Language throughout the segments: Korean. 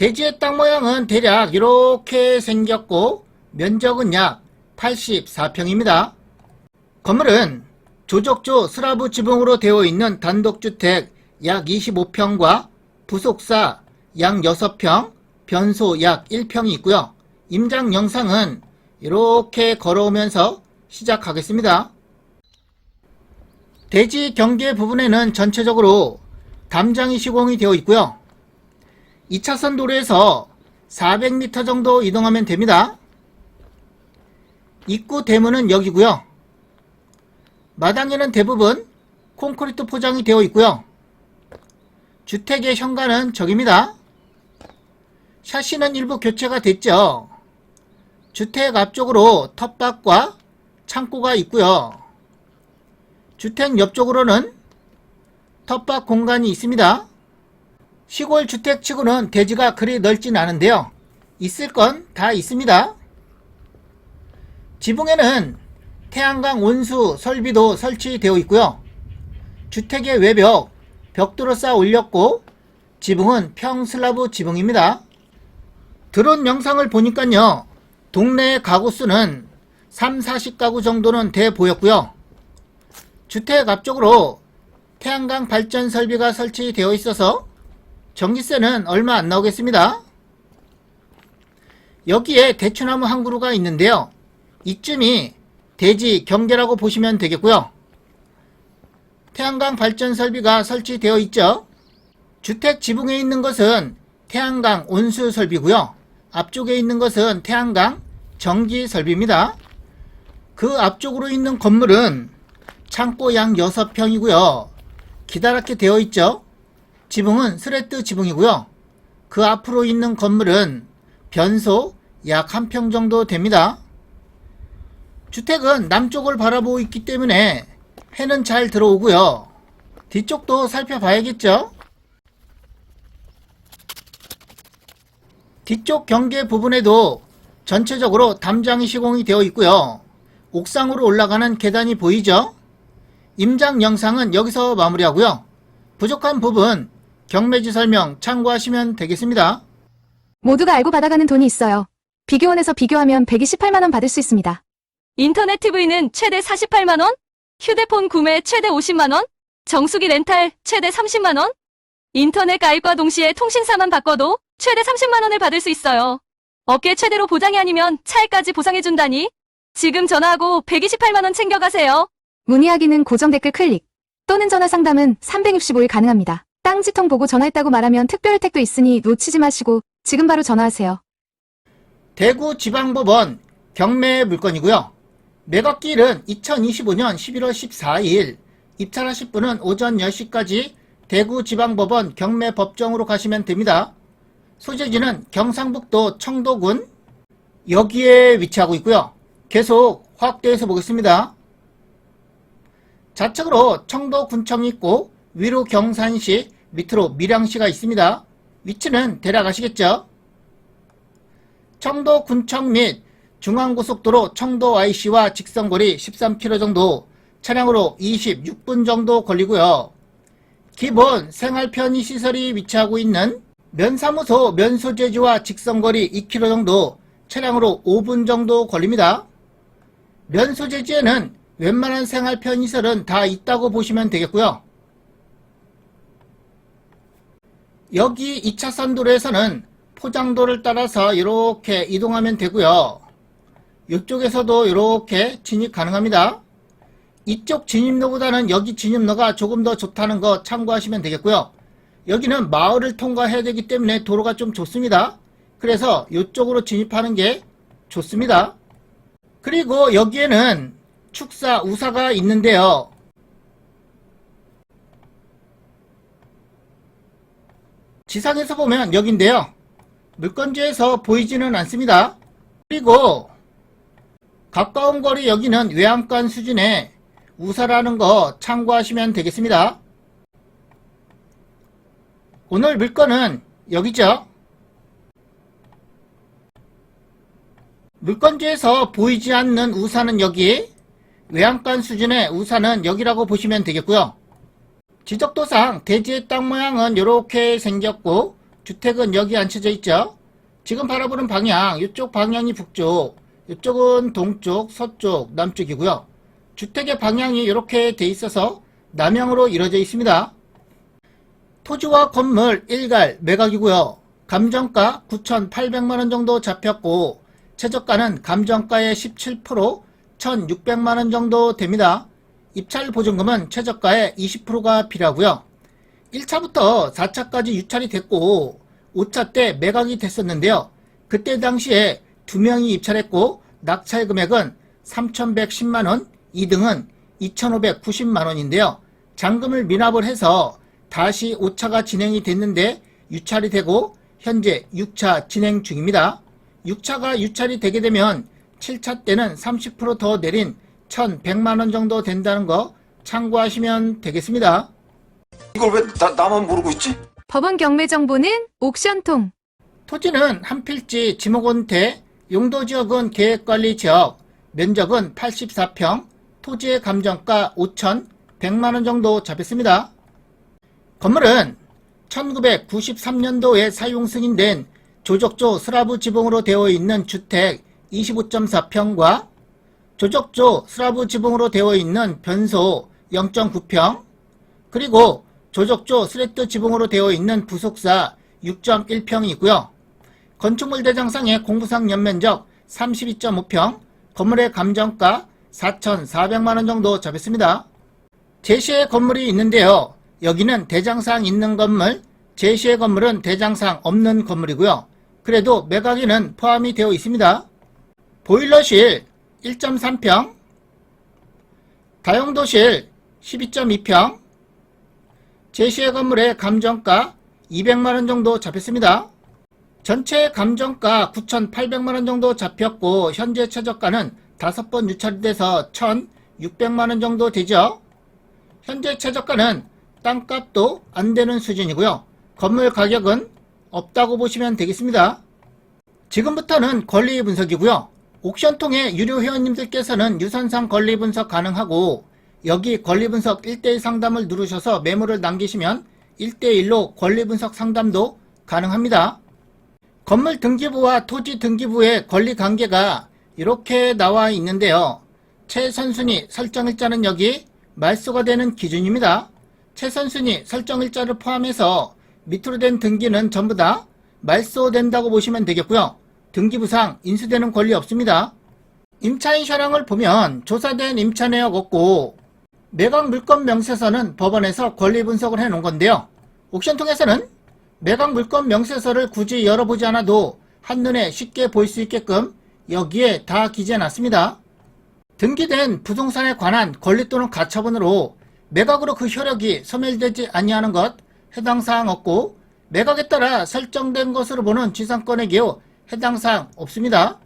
대지의 땅 모양은 대략 이렇게 생겼고 면적은 약 84평입니다. 건물은 조적조 스라브 지붕으로 되어 있는 단독주택 약 25평과 부속사 약 6평, 변소 약 1평이 있고요. 임장 영상은 이렇게 걸어오면서 시작하겠습니다. 대지 경계 부분에는 전체적으로 담장이 시공이 되어 있고요. 2차선 도로에서 400m 정도 이동하면 됩니다. 입구 대문은 여기고요. 마당에는 대부분 콘크리트 포장이 되어 있고요. 주택의 현관은 저깁니다. 샤시는 일부 교체가 됐죠. 주택 앞쪽으로 텃밭과 창고가 있고요. 주택 옆쪽으로는 텃밭 공간이 있습니다. 시골 주택치고는 대지가 그리 넓진 않은데요. 있을 건 다 있습니다. 지붕에는 태양광 온수 설비도 설치되어 있고요. 주택의 외벽, 벽돌을 쌓아 올렸고 지붕은 평슬라브 지붕입니다. 드론 영상을 보니까요. 동네 가구 수는 3, 40가구 정도는 돼 보였고요. 주택 앞쪽으로 태양광 발전 설비가 설치되어 있어서 전기세는 얼마 안 나오겠습니다. 여기에 대추나무 한 그루가 있는데요. 이쯤이 대지 경계라고 보시면 되겠고요. 태양광 발전 설비가 설치되어 있죠. 주택 지붕에 있는 것은 태양광 온수 설비고요. 앞쪽에 있는 것은 태양광 전기 설비입니다. 그 앞쪽으로 있는 건물은 창고 양 6평이고요. 기다랗게 되어 있죠. 지붕은 스레트 지붕이고요. 그 앞으로 있는 건물은 변소 약 한 평 정도 됩니다. 주택은 남쪽을 바라보고 있기 때문에 해는 잘 들어오고요. 뒤쪽도 살펴봐야겠죠? 뒤쪽 경계 부분에도 전체적으로 담장이 시공이 되어 있고요. 옥상으로 올라가는 계단이 보이죠? 임장 영상은 여기서 마무리하고요. 부족한 부분 경매지 설명 참고하시면 되겠습니다. 모두가 알고 받아가는 돈이 있어요. 비교원에서 비교하면 128만원 받을 수 있습니다. 인터넷 TV는 최대 48만원, 휴대폰 구매 최대 50만원, 정수기 렌탈 최대 30만원, 인터넷 가입과 동시에 통신사만 바꿔도 최대 30만원을 받을 수 있어요. 업계 최대로 보장이 아니면 차액까지 보상해준다니. 지금 전화하고 128만원 챙겨가세요. 문의하기는 고정 댓글 클릭 또는 전화 상담은 365일 가능합니다. 땅지통 보고 전화했다고 말하면 특별 혜택도 있으니 놓치지 마시고 지금 바로 전화하세요. 대구 지방법원 경매 물건이고요. 매각기일은 2025년 11월 14일, 입찰하실 분은 오전 10시까지 대구 지방법원 경매법정으로 가시면 됩니다. 소재지는 경상북도 청도군 여기에 위치하고 있고요. 계속 확대해서 보겠습니다. 좌측으로 청도군청이 있고 위로 경산시, 밑으로 밀양시가 있습니다. 위치는 대략 아시겠죠? 청도 군청 및 중앙고속도로 청도 IC와 직선거리 13km 정도, 차량으로 26분 정도 걸리고요. 기본 생활 편의 시설이 위치하고 있는 면사무소 면소재지와 직선거리 2km 정도, 차량으로 5분 정도 걸립니다. 면소재지에는 웬만한 생활 편의시설은 다 있다고 보시면 되겠고요. 여기 2차선 도로에서는 포장도를 따라서 이렇게 이동하면 되고요. 이쪽에서도 이렇게 진입 가능합니다. 이쪽 진입로보다는 여기 진입로가 조금 더 좋다는 거 참고하시면 되겠고요. 여기는 마을을 통과해야 되기 때문에 도로가 좀 좋습니다. 그래서 이쪽으로 진입하는 게 좋습니다. 그리고 여기에는 축사 우사가 있는데요. 지상에서 보면 여긴데요. 물건지에서 보이지는 않습니다. 그리고 가까운 거리 여기는 외양간 수준의 우사라는 거 참고하시면 되겠습니다. 오늘 물건은 여기죠. 물건지에서 보이지 않는 우사는 여기, 외양간 수준의 우사는 여기라고 보시면 되겠고요. 지적도상 대지의 땅 모양은 이렇게 생겼고 주택은 여기 앉혀져 있죠. 지금 바라보는 방향, 이쪽 방향이 북쪽, 이쪽은 동쪽, 서쪽, 남쪽이고요. 주택의 방향이 이렇게 돼 있어서 남향으로 이루어져 있습니다. 토지와 건물 일갈 매각이고요. 감정가 9,800만원 정도 잡혔고 최저가는 감정가의 17% 1,600만원 정도 됩니다. 입찰 보증금은 최저가의 20%가 필요하고요. 1차부터 4차까지 유찰이 됐고 5차 때 매각이 됐었는데요. 그때 당시에 두 명이 입찰했고 낙찰 금액은 3,110만원, 2등은 2,590만원인데요. 잔금을 미납을 해서 다시 5차가 진행이 됐는데 유찰이 되고 현재 6차 진행 중입니다. 6차가 유찰이 되게 되면 7차 때는 30%더 내린 1,100만원 정도 된다는 거 참고하시면 되겠습니다. 이걸 왜 나, 나만 모르고 있지? 법원 경매 정보는 옥션통. 토지는 한 필지 지목원태, 용도지역은 계획관리지역, 면적은 84평, 토지의 감정가 5,100만원 정도 잡혔습니다. 건물은 1993년도에 사용 승인된 조적조 스라브 지붕으로 되어 있는 주택 25.4평과 조적조 스라브 지붕으로 되어 있는 변소 0.9평, 그리고 조적조 스레트 지붕으로 되어 있는 부속사 6.1평이고요. 건축물 대장상의 공부상 연면적 32.5평, 건물의 감정가 4,400만원 정도 잡혔습니다. 제시의 건물이 있는데요. 여기는 대장상 있는 건물, 제시의 건물은 대장상 없는 건물이고요. 그래도 매각에는 포함이 되어 있습니다. 보일러실 1.3평, 다용도실 12.2평, 제시의 건물의 감정가 200만원 정도 잡혔습니다. 전체 감정가 9,800만원 정도 잡혔고 현재 최저가는 5번 유찰이 돼서 1,600만원 정도 되죠. 현재 최저가는 땅값도 안 되는 수준이고요. 건물 가격은 없다고 보시면 되겠습니다. 지금부터는 권리 분석이고요. 옥션 통해 유료 회원님들께서는 유선상 권리 분석 가능하고 여기 권리 분석 1대1 상담을 누르셔서 메모를 남기시면 1대1로 권리 분석 상담도 가능합니다. 건물 등기부와 토지 등기부의 권리 관계가 이렇게 나와 있는데요. 최선순위 설정일자는 여기 말소가 되는 기준입니다. 최선순위 설정일자를 포함해서 밑으로 된 등기는 전부 다 말소된다고 보시면 되겠고요. 등기부상 인수되는 권리 없습니다. 임차인 샤랑을 보면 조사된 임차 내역 없고 매각 물건 명세서는 법원에서 권리 분석을 해 놓은 건데요. 옥션 통에서는 매각 물건 명세서를 굳이 열어보지 않아도 한눈에 쉽게 볼 수 있게끔 여기에 다 기재해 놨습니다. 등기된 부동산에 관한 권리 또는 가처분으로 매각으로 그 효력이 소멸되지 아니하는 것 해당 사항 없고 매각에 따라 설정된 것으로 보는 지상권의 경우 해당 사항 없습니다.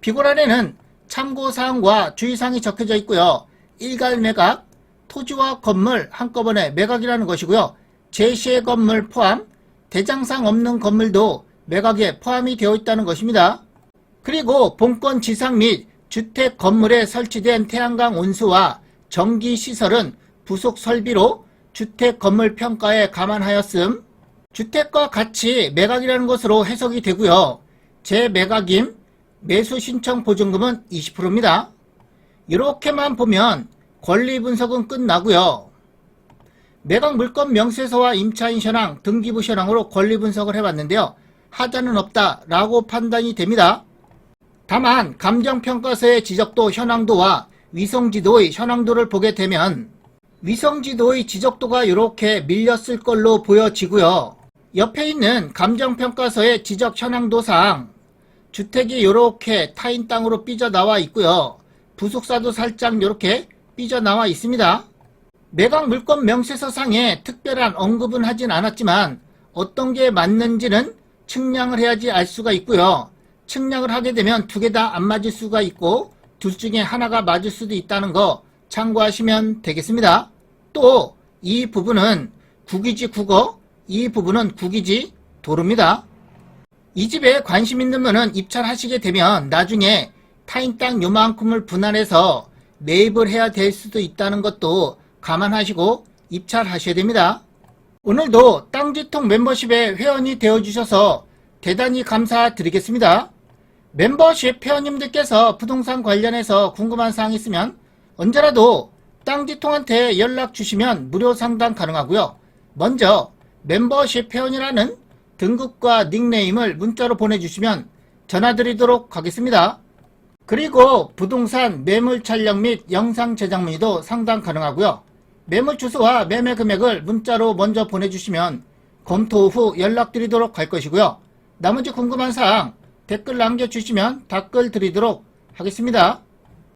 비고란에는 참고 사항과 주의사항이 적혀져 있고요. 일갈 매각, 토지와 건물 한꺼번에 매각이라는 것이고요. 제시의 건물 포함, 대장상 없는 건물도 매각에 포함이 되어 있다는 것입니다. 그리고 본권 지상 및 주택 건물에 설치된 태양광 온수와 전기 시설은 부속 설비로 주택 건물 평가에 감안하였음. 주택과 같이 매각이라는 것으로 해석이 되고요. 재매각임 매수 신청 보증금은 20%입니다. 이렇게만 보면 권리 분석은 끝나고요. 매각 물건 명세서와 임차인 현황, 등기부 현황으로 권리 분석을 해봤는데요. 하자는 없다 라고 판단이 됩니다. 다만 감정평가서의 지적도 현황도와 위성지도의 현황도를 보게 되면 위성지도의 지적도가 이렇게 밀렸을 걸로 보여지고요. 옆에 있는 감정평가서의 지적 현황도상 주택이 이렇게 타인 땅으로 삐져나와 있고요. 부속사도 살짝 이렇게 삐져나와 있습니다. 매각 물건 명세서상에 특별한 언급은 하진 않았지만 어떤 게 맞는지는 측량을 해야지 알 수가 있고요. 측량을 하게 되면 두 개 다 안 맞을 수가 있고 둘 중에 하나가 맞을 수도 있다는 거 참고하시면 되겠습니다. 또 이 부분은 국이지 국어, 이 부분은 국이지 도로입니다. 이 집에 관심 있는 분은 입찰하시게 되면 나중에 타인 땅 요만큼을 분할해서 매입을 해야 될 수도 있다는 것도 감안하시고 입찰하셔야 됩니다. 오늘도 땅지통 멤버십에 회원이 되어주셔서 대단히 감사드리겠습니다. 멤버십 회원님들께서 부동산 관련해서 궁금한 사항 있으면 언제라도 땅지통한테 연락 주시면 무료 상담 가능하고요. 먼저 멤버십 회원이라는 등급과 닉네임을 문자로 보내주시면 전화드리도록 하겠습니다. 그리고 부동산 매물 촬영 및 영상 제작 문의도 상담 가능하고요. 매물 주소와 매매 금액을 문자로 먼저 보내주시면 검토 후 연락드리도록 할 것이고요. 나머지 궁금한 사항 댓글 남겨주시면 답글 드리도록 하겠습니다.